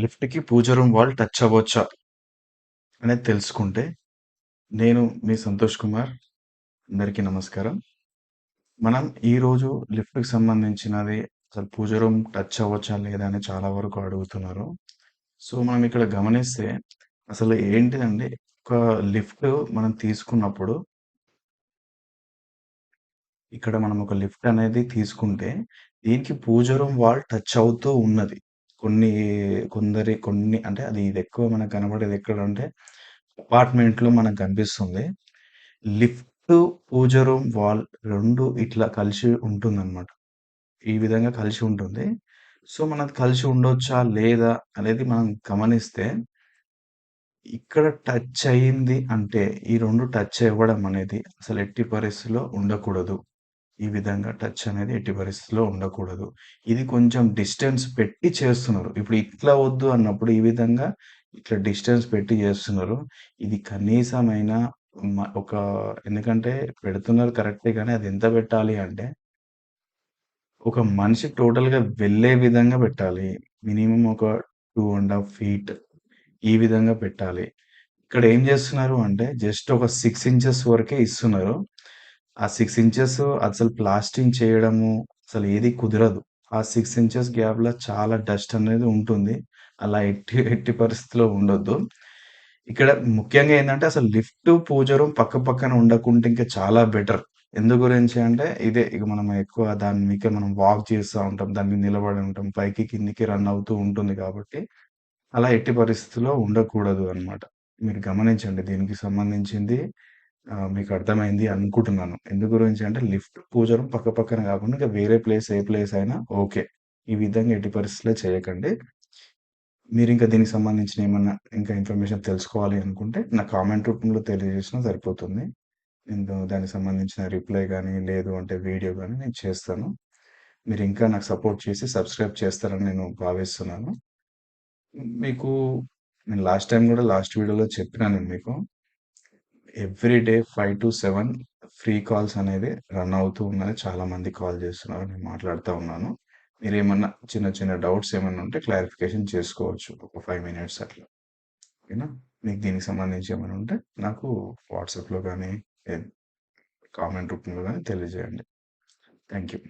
లిఫ్ట్‌కి పూజ room wall touch అవ్వొచ్చా? అనేది తెలుసుకుంటే, నేను మీ సంతోష్ కుమార్. అందరికీ నమస్కారం. మనం ఈరోజు లిఫ్ట్‌కి సంబంధించినది అసలు పూజ రూమ్ టచ్ అవ్వచ్చా? లేదా? అని చాలా వరకు అడుగుతున్నారు. సో, మనం ఇక్కడ గమనిస్తే అసలు ఏంటిదండి ఒక లిఫ్ట్ మనం తీసుకున్నప్పుడు ఇక్కడ మనం ఒక లిఫ్ట్ అనేది తీసుకుంటే, దీనికి పూజ రూమ్ వాల్ టచ్ అవుతూ ఉన్నది. కొన్ని కొందరి కొన్ని అంటే అది ఇది ఎక్కువ మనకు కనబడేది ఎక్కడంటే అపార్ట్‌మెంట్‌లో మనకు కనిపిస్తుంది. లిఫ్ట్, పూజ రూమ్ వాల్ 2 ఇట్లా కలిసి ఉంటుందనమాట. ఈ విధంగా కలిసి ఉంటుంది. సో, మనది కలిసి ఉండొచ్చా? లేదా? అనేది మనం గమనిస్తే ఇక్కడ టచ్ అయింది అంటే, ఈ 2 టచ్ అవ్వడం అనేది అసలు ఎట్టి పరిస్థితిలో ఉండకూడదు. ఈ విధంగా టచ్ అనేది ఎట్టి పరిస్థితిలో ఉండకూడదు. ఇది కొంచెం డిస్టెన్స్ పెట్టి చేస్తున్నారు. ఇప్పుడు ఇట్లా వద్దు అన్నప్పుడు ఈ విధంగా ఇట్లా డిస్టెన్స్ పెట్టి చేస్తున్నారు. ఇది కనీసమైన ఒక ఎందుకంటే పెడుతున్నారు కరెక్టే కానీ అది ఎంత పెట్టాలి అంటే ఒక మనిషి టోటల్‌గా వెళ్ళే విధంగా పెట్టాలి. మినిమమ్ ఒక టూ అండ్ హాఫ్ ఫీట్ ఈ విధంగా పెట్టాలి. ఇక్కడ ఏం చేస్తున్నారు అంటే జస్ట్ ఒక సిక్స్ ఇంచెస్ వరకే ఇస్తున్నారు. ఆ 6 ఇంచెస్ అసలు ప్లాస్టింగ్ చేయడము అసలు ఏది కుదరదు. ఆ 6 ఇంచెస్ గ్యాప్‌లో చాలా డస్ట్ అనేది ఉంటుంది. అలా ఎట్టి ఎట్టి పరిస్థితిలో ఉండొద్దు. ఇక్కడ ముఖ్యంగా ఏందంటే అసలు లిఫ్ట్, పూజ రూమ్ పక్క పక్కన ఉండకుంటే ఇంకా చాలా బెటర్. ఎందు గురించి అంటే ఇదే ఇక మనం ఎక్కువ దాని మీకే మనం వాక్ చేస్తా ఉంటాం. దాని మీద నిలబడి ఉంటాం. పైకి కిందకి రన్ అవుతూ ఉంటుంది కాబట్టి, అలా ఎట్టి పరిస్థితిలో ఉండకూడదు అన్నమాట. మీరు గమనించండి దీనికి సంబంధించింది మీకు అర్థమైంది అనుకుంటున్నాను. ఎందు గురించి అంటే లిఫ్ట్, పూజ రూమ్ పక్క పక్కన కాకుండా ఇంకా వేరే ప్లేస్ ఏ ప్లేస్ అయినా ఓకే. ఈ విధంగా ఎట్టి పరిస్థితిలో చేయకండి. మీరు ఇంకా దీనికి సంబంధించిన ఏమన్నా ఇంకా ఇన్ఫర్మేషన్ తెలుసుకోవాలి అనుకుంటే నా కామెంట్ రూపంలో తెలియజేసినా సరిపోతుంది. నేను దానికి సంబంధించిన రిప్లై కానీ లేదు అంటే వీడియో కానీ నేను చేస్తాను. మీరు ఇంకా నాకు సపోర్ట్ చేసి సబ్స్క్రైబ్ చేస్తారని నేను భావిస్తున్నాను. మీకు నేను లాస్ట్ టైం కూడా లాస్ట్ వీడియోలో చెప్పినాను మీకు. ఎవ్రీ డే 5-7 ఫ్రీ కాల్స్ అనేది రన్ అవుతూ ఉన్నది. చాలా మంది కాల్ చేస్తున్నారు. నేను మాట్లాడుతూ ఉన్నాను. మీరు ఏమన్నా చిన్న చిన్న డౌట్స్ ఏమైనా ఉంటే క్లారిఫికేషన్ చేసుకోవచ్చు. ఒక ఫైవ్ మినిట్స్ అట్లా. ఓకేనా? మీకు దీనికి సంబంధించి ఏమైనా ఉంటే నాకు వాట్సాప్‌లో కానీ కామెంట్ రూపంలో కానీ తెలియజేయండి. Thank you.